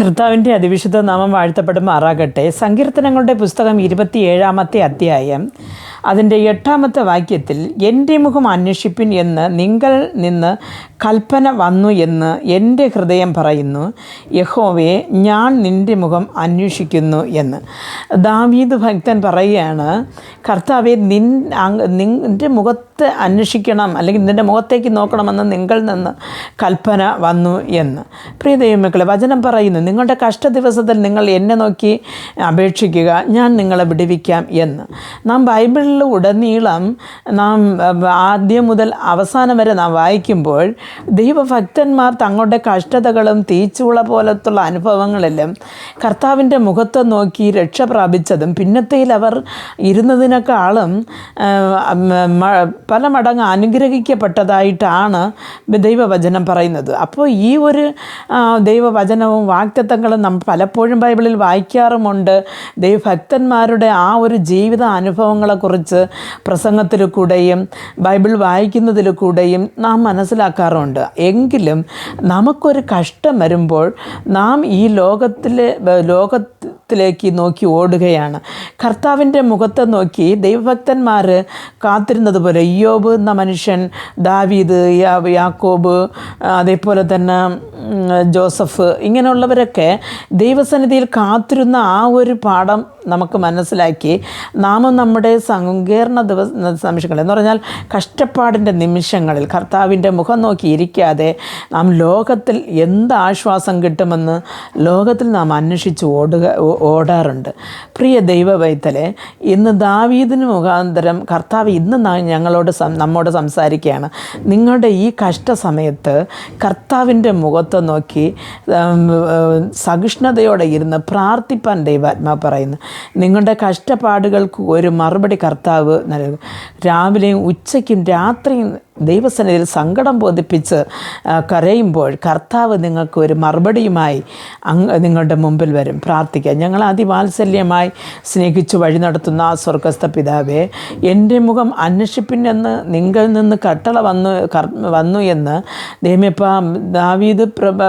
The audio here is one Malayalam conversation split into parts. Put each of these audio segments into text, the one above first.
കർത്താവിന്റെ അതിവിശുദ്ധ നാമം വാഴ്ത്തപ്പെടുമാറാകട്ടെ സങ്കീർത്തനങ്ങളുടെ പുസ്തകം ഇരുപത്തിയേഴാമത്തെ അധ്യായം. അതിന്റെ എട്ടാമത്തെ വാക്യത്തിൽ എന്റെ മുഖം അന്വേഷിപ്പിൻ എന്ന് നിങ്ങൾ നിന്ന് കൽപ്പന വന്നു എന്ന് എന്റെ ഹൃദയം പറയുന്നു. യഹോവയെ ഞാൻ നിന്റെ മുഖം അന്വേഷിക്കുന്നു എന്ന്. ദാവീദ് ഭക്തൻ പറയുകയാണ് കർത്താവെ നിൻ നിന്റെ മുഖത്ത് അന്വേഷിക്കണം അല്ലെങ്കിൽ നിന്റെ മുഖത്തേക്ക് നോക്കണമെന്ന് നിങ്ങൾ നിന്ന് കൽപ്പന വന്നു എന്ന്. പ്രിയ ദൈവമക്കളെ വചനം പറയുന്നു നിങ്ങളുടെ കഷ്ട ദിവസത്തിൽ നിങ്ങൾ എന്നെ നോക്കി അപേക്ഷിക്കുക ഞാൻ നിങ്ങളെ വിടുവിക്കാം എന്ന്. നാം ബൈബിളിൽ ഉടനീളം നാം ആദ്യം മുതൽ അവസാനം വരെ നാം വായിക്കുമ്പോൾ ദൈവഭക്തന്മാർ തങ്ങളുടെ കഷ്ടതകളും തീച്ചുള പോലത്തുള്ള അനുഭവങ്ങളിലും കർത്താവിന്റെ മുഖത്ത് നോക്കി രക്ഷ പ്രാപിച്ചതും പിന്നത്തെയിൽ അവർ ഇരുന്നതിനേക്കാളും പല മടങ്ങ് അനുഗ്രഹിക്കപ്പെട്ടതായിട്ടാണ് ദൈവവചനം പറയുന്നത്. അപ്പോൾ ഈ ഒരു ദൈവവചനവും വാക്തത്വങ്ങളും നമ്മൾ പലപ്പോഴും ബൈബിളിൽ വായിക്കാറുമുണ്ട്. ദൈവഭക്തന്മാരുടെ ആ ഒരു ജീവിത അനുഭവങ്ങളെക്കുറിച്ച് പ്രസംഗത്തിൽ കൂടെയും ബൈബിൾ വായിക്കുന്നതിൽ കൂടെയും നാം മനസ്സിലാക്കാറുണ്ട്. എങ്കിലും നമുക്കൊരു കഷ്ടം വരുമ്പോൾ നാം ഈ ലോകത്തിലെ ലോകത്തിലേക്ക് നോക്കി ഓടുകയാണ്. കർത്താവിന്റെ മുഖത്തെ നോക്കി ദൈവഭക്തന്മാർ കാത്തിരുന്നത് പോലെ അയ്യോബ് എന്ന മനുഷ്യൻ ദാവീദ് യാക്കോബ് അതേപോലെ തന്നെ ജോസഫ് ഇങ്ങനെയുള്ളവരൊക്കെ ദൈവസന്നിധിയിൽ കാത്തിരുന്ന ആ ഒരു പാഠം നമുക്ക് മനസ്സിലാക്കി നാമും നമ്മുടെ സങ്കീർണ ദിവസ നിമിഷങ്ങൾ എന്ന് പറഞ്ഞാൽ കഷ്ടപ്പാടിന്റെ നിമിഷങ്ങളിൽ കർത്താവിന്റെ മുഖം നോക്കി ഇരിക്കാതെ നാം ലോകത്തിൽ എന്ത് ആശ്വാസം കിട്ടുമെന്ന് ലോകത്തിൽ നാം അന്വേഷിച്ച് ഓടുക ഓടാറുണ്ട്. പ്രിയ ദൈവവൈത്തലെ ഇന്ന് ദാവീദിന് മുഖാന്തരം കർത്താവ് ഇന്ന് ഞങ്ങളോട് നമ്മോട് സംസാരിക്കുകയാണ്. നിങ്ങളുടെ ഈ കഷ്ട സമയത്ത് കർത്താവിന്റെ മുഖത്ത് നോക്കി സഹിഷ്ണുതയോടെ ഇരുന്ന് പ്രാർത്ഥിപ്പാൻ ദൈവാത്മാ പറയുന്നു. നിങ്ങളുടെ കഷ്ടപ്പാടുകൾക്ക് ഒരു മറുപടി കർത്താവ് നൽകും. രാവിലെയും ഉച്ചയ്ക്കും രാത്രിയും ദൈവസന്നിധിയിൽ സങ്കടം ബോധിപ്പിച്ച് കരയുമ്പോൾ കർത്താവ് നിങ്ങൾക്ക് ഒരു മറുപടിയുമായി അങ് നിങ്ങളുടെ മുമ്പിൽ വരും. പ്രാർത്ഥിക്കുക ഞങ്ങൾ അതിവാത്സല്യമായി സ്നേഹിച്ച് വഴി നടത്തുന്ന ആ സ്വർഗസ്ഥ പിതാവേ എന്റെ മുഖം അന്വേഷിപ്പിനെന്ന് നിങ്ങളിൽ നിന്ന് കട്ടള വന്നു വന്നു എന്ന് ദൈവമിപ്പ ദാവീദ് പ്രഭ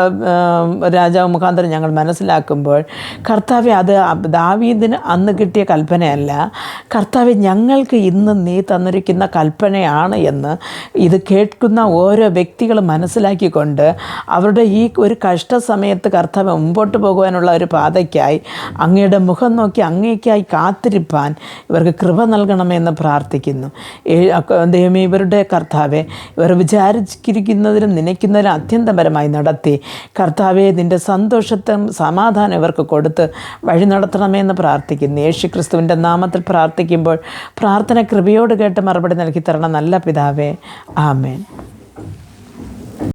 രാജാവ് മുഖാന്തരം ഞങ്ങൾ മനസ്സിലാക്കുമ്പോൾ കർത്താവെ അത് ദാവീദിന് അന്ന് കിട്ടിയ കൽപ്പനയല്ല. കർത്താവെ ഞങ്ങൾക്ക് ഇന്ന് നീ തന്നിരിക്കുന്ന കൽപ്പനയാണ് എന്ന് ഇത് കേൾക്കുന്ന ഓരോ വ്യക്തികളും മനസ്സിലാക്കിക്കൊണ്ട് അവരുടെ ഈ ഒരു കഷ്ട സമയത്ത് കർത്താവ് മുമ്പോട്ട് പോകുവാനുള്ള ഒരു പാതയ്ക്കായി അങ്ങയുടെ മുഖം നോക്കി അങ്ങേക്കായി കാത്തിരിപ്പാൻ ഇവർക്ക് കൃപ നൽകണമെന്ന് പ്രാർത്ഥിക്കുന്നു. ദൈവമേ ഇവരുടെ കർത്താവെ ഇവർ വിചാരിച്ചിരിക്കുന്നതിനും നനയ്ക്കുന്നതിനും അത്യന്തപരമായി നടത്തി. കർത്താവെ നിന്റെ സന്തോഷത്തും സമാധാനം ഇവർക്ക് കൊടുത്ത് വഴി നടത്തണമെന്ന് പ്രാർത്ഥിക്കുന്നു. യേശു ക്രിസ്തുവിന്റെ നാമത്തിൽ പ്രാർത്ഥിക്കുമ്പോൾ പ്രാർത്ഥന കൃപയോട് കേട്ട് മറുപടി നൽകി തരണം നല്ല പിതാവേ. Amén.